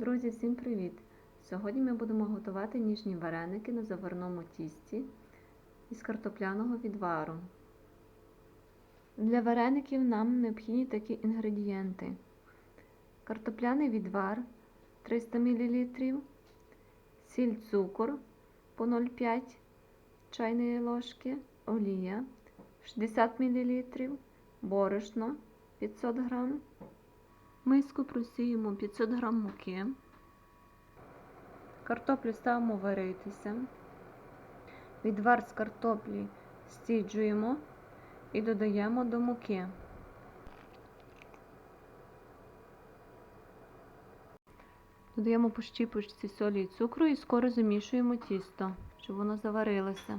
Друзі, всім привіт! Сьогодні ми будемо готувати ніжні вареники на заварному тісті із картопляного відвару. Для вареників нам необхідні такі інгредієнти: картопляний відвар 300 мл, сіль цукор по 0,5 чайної ложки, олія 60 мл, борошно 500 г. Миску просіємо 500 г муки. Картоплю ставимо варитися. Відвар з картоплі стіджуємо і додаємо до муки. Додаємо по щіпочці солі і цукру і скоро замішуємо тісто, щоб воно заварилося.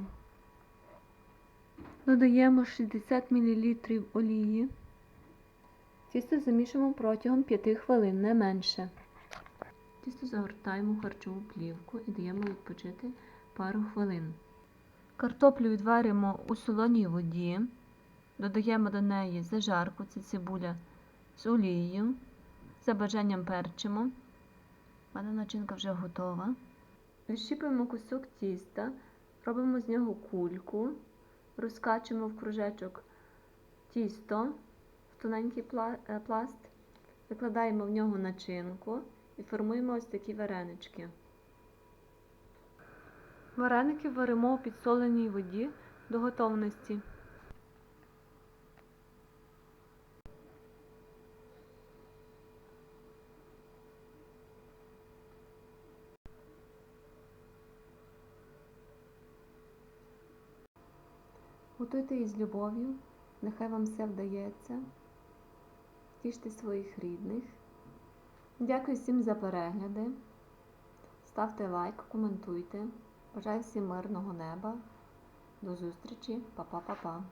Додаємо 60 мл олії. Тісто замішуємо протягом 5 хвилин, не менше. Тісто загортаємо в харчову плівку і даємо відпочити пару хвилин. Картоплю відваримо у солоній воді, додаємо до неї зажарку, це цибуля з олією, за бажанням перчимо. Мене начинка вже готова. Відщіпуємо кусок тіста, робимо з нього кульку, розкачуємо в кружечок тісто тоненький пласт, викладаємо в нього начинку і формуємо ось такі варенички. Вареники варимо у підсоленій воді до готовності. Готуйте із любов'ю, нехай вам все вдається. Тіште своїх рідних. Дякую всім за перегляди. Ставте лайк, коментуйте. Бажаю всім мирного неба. До зустрічі, Па-па-па-па.